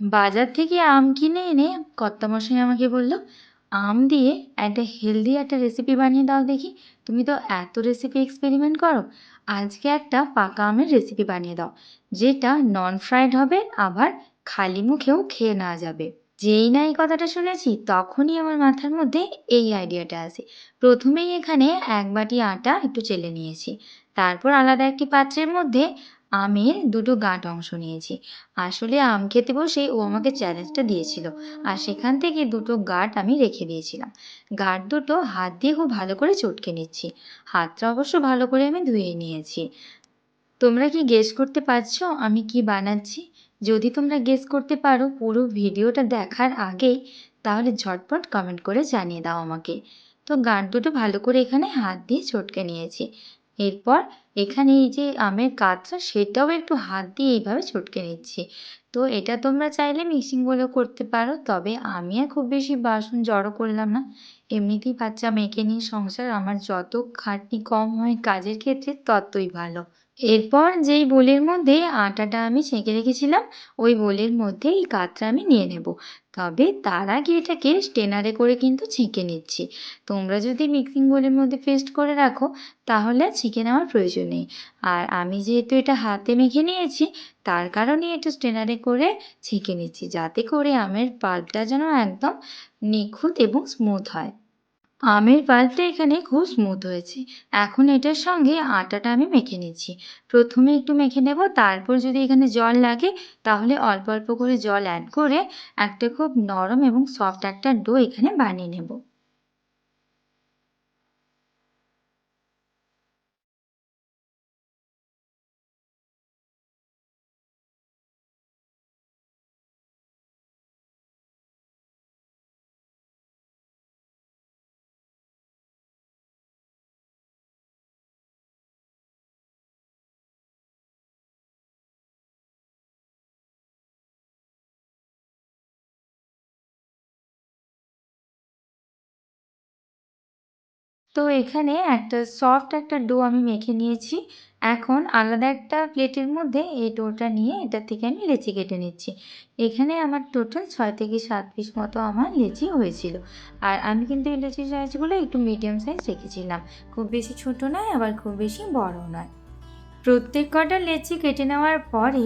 বাজার থেকে আম কিনে এনে কর্তামশাই আমাকে বলল, আম দিয়ে একটা হেলদি একটা রেসিপি বানিয়ে দাও দেখি। তুমি তো এত রেসিপি এক্সপেরিমেন্ট করো। আজকে একটা পাকা আমের রেসিপি বানিয়ে দাও, যেটা নন ফ্রাইড হবে, আবার খালি মুখেও খেয়ে নেওয়া যাবে। যেই না এই কথাটা শুনেছি, তখনই আমার মাথার মধ্যে এই আইডিয়াটা আসে। প্রথমেই এখানে এক বাটি আটা একটু চেলে নিয়েছি। তারপর আলাদা একটি পাত্রের মধ্যে আমের দুটো গাঁট অংশ নিয়েছি। আসলে আম খেতে বসে ও আমাকে চ্যালেঞ্জটা দিয়েছিল আর সেখান থেকে দুটো গাঁট আমি রেখে দিয়েছিলাম। গাঁট দুটো হাত দিয়ে খুব ভালো করে চটকে নিচ্ছি। হাতটা অবশ্য ভালো করে আমি ধুয়ে নিয়েছি। তোমরা কি গেস করতে পারছ আমি কি বানাচ্ছি? যদি তোমরা গেস করতে পারো পুরো ভিডিওটা দেখার আগেই, তাহলে ঝটপট কমেন্ট করে জানিয়ে দাও আমাকে। তো গাঁট দুটো ভালো করে এখানে হাত দিয়ে চটকে নিয়েছি। এরপর এখানে এই যে আমের কাজটা সেটাও একটু হাত দিয়ে এইভাবে ছটকে নিচ্ছি। তো এটা তোমরা চাইলে মিক্সিং বলেও করতে পারো, তবে আমি আর খুব বেশি বাসন জড়ো করলাম না। এমনিতেই বাচ্চা মেয়েকে নিয়ে সংসার আমার যত খাটনি কম হয় কাজের ক্ষেত্রে ততই ভালো। এরপর যেই বোলের মধ্যে আটাটা আমি ছেঁকে রেখেছিলাম, ওই বোলের মধ্যে এই কাতটা আমি নিয়ে নেব। তবে তার আগে এটাকে স্টেনারে করে কিন্তু ছেঁকে নিচ্ছি। তোমরা যদি মিক্সিং বোলের মধ্যে পেস্ট করে রাখো, তাহলে ছেঁকে নেওয়ার প্রয়োজন নেই। আর আমি যেহেতু এটা হাতে মেখে নিয়েছি, তার কারণে একটু স্টেনারে করে ছেঁকে নিচ্ছি, যাতে করে আমের পাল্পটা যেন একদম নিখুঁত এবং স্মুথ হয়। আমের পাল্পটা এখানে খুব স্মুথ হয়েছে। এখন এটার সঙ্গে আটাটা আমি মেখে নিচ্ছি। প্রথমে একটু মেখে নেব, তারপর যদি এখানে জল লাগে, তাহলে অল্প অল্প করে জল অ্যাড করে একটা খুব নরম এবং সফট একটা ডো এখানে বানিয়ে নেব। তো এখানে একটা সফট একটা ডো আমি মেখে নিয়েছি। এখন আলাদা একটা প্লেটের মধ্যে এই ডোটা নিয়ে এটা থেকে আমি লেচি কেটে নিচ্ছি। এখানে আমার টোটাল ছয় থেকে সাত পিস মতো আমার লেচি হয়েছিল। আর আমি কিন্তু এই লেচি সাইজগুলো একটু মিডিয়াম সাইজ রেখেছিলাম। খুব বেশি ছোট নয়, আবার খুব বেশি বড় নয়। প্রত্যেক কটা লেচি কেটে নেওয়ার পরে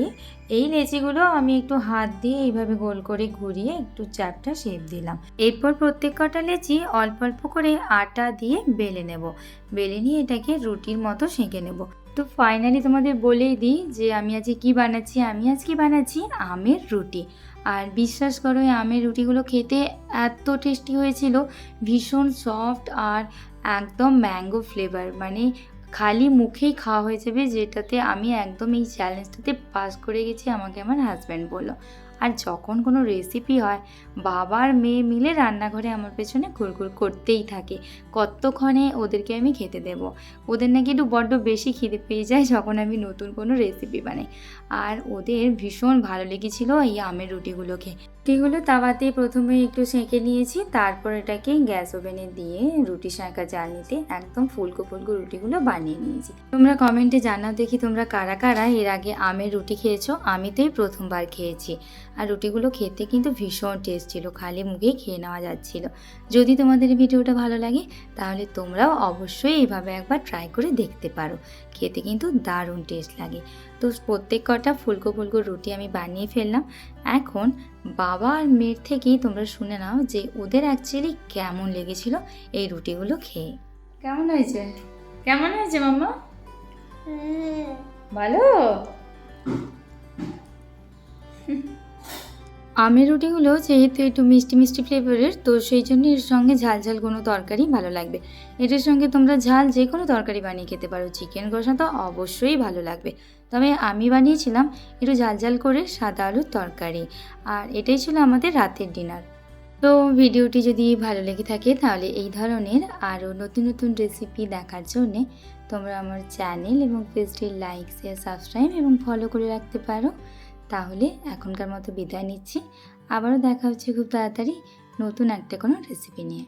এই লেচিগুলো আমি একটু হাত দিয়ে এইভাবে গোল করে ঘুরিয়ে একটু চ্যাপটা শেপ দিলাম। এরপর প্রত্যেক কটা লেচি অল্প অল্প করে আটা দিয়ে বেলে নেব। বেলে নিয়ে এটাকে রুটির মতো সেঁকে নেব। তো ফাইনালি তোমাদের বলেই দিই যে আমি আজকে কি বানাচ্ছি, আমি আজ কি বানাচ্ছি আমের রুটি। আর বিশ্বাস করো আমের রুটিগুলো খেতে এত টেস্টি হয়েছিল, ভীষণ সফট আর একদম ম্যাঙ্গো ফ্লেভার মানে খালি মুখেই খাওয়া হয়ে যাবে, যেটাতে আমি একদম এই চ্যালেঞ্জটাতে পাস করে গেছি, আমাকে আমার হাজব্যান্ড বলল। আর যখন কোনো রেসিপি হয়, বাবার মেয়ে মিলে রান্নাঘরে আমার পেছনে ঘুরঘুর করতেই থাকে। কতক্ষণে ওদেরকে আমি খেতে দেব? ওদের নাকি একটু বড্ড বেশি খিদে পেয়ে যায় যখন আমি নতুন কোনো রেসিপি বানাই। আর ওদের ভীষণ ভালো লেগেছিল এই আমের রুটিগুলোকে রুটিগুলো তাওয়াতে প্রথমে একটু সেঁকে নিয়েছি, তারপর এটাকে গ্যাস ওভেনে দিয়ে রুটি সেঁকা চালনিতে একদম ফুলকো ফুলকো রুটিগুলো বানিয়ে নিয়েছি। তোমরা কমেন্টে জানাও দেখি তোমরা কারা কারা এর আগে আমের রুটি খেয়েছো? আমি তো এই প্রথমবার খেয়েছি। আর রুটিগুলো খেতে কিন্তু ভীষণ টেস্ট ছিল খালি মুখেই খেয়ে নেওয়া যাচ্ছিল। যদি তোমাদের ভিডিওটা ভালো লাগে তাহলে তোমরাও অবশ্যই এইভাবে একবার ট্রাই করে দেখতে পারো। খেতে কিন্তু দারুণ টেস্ট লাগে। তো প্রত্যেক কটা ফুলকো ফুলকো রুটি আমি বানিয়ে ফেললাম। এখন বাবা আর মেয়ের থেকেই তোমরা শুনে নাও যে ওদের অ্যাকচুয়ালি কেমন লেগেছিল এই রুটিগুলো খেয়ে। কেমন হয়েছে? কেমন হয়েছে মাম্মা? ভালো? আমের রুটিগুলো যেহেতু একটু মিষ্টি মিষ্টি ফ্লেভারের তো সেই জন্য এর সঙ্গে ঝাল ঝাল কোনো তরকারি ভালো লাগবে। এটার সঙ্গে তোমরা ঝাল যে কোনো তরকারি বানিয়ে খেতে পারো। চিকেন কষা তো অবশ্যই ভালো লাগবে। তবে আমি বানিয়েছিলাম একটু ঝাল ঝাল করে সাদা আলুর তরকারি। আর এটাই ছিল আমাদের রাতের ডিনার। তো ভিডিওটি যদি ভালো লেগে থাকে তাহলে এই ধরনের আরও নতুন নতুন রেসিপি দেখার জন্যে তোমরা আমার চ্যানেল এবং পেজটি লাইক শেয়ার সাবস্ক্রাইব এবং ফলো করে রাখতে পারো। তাহলে এখনকার মতো বিদায় নিচ্ছি। আবারও দেখা হচ্ছে খুব তাড়াতাড়ি নতুন একটা কোনো রেসিপি নিয়ে।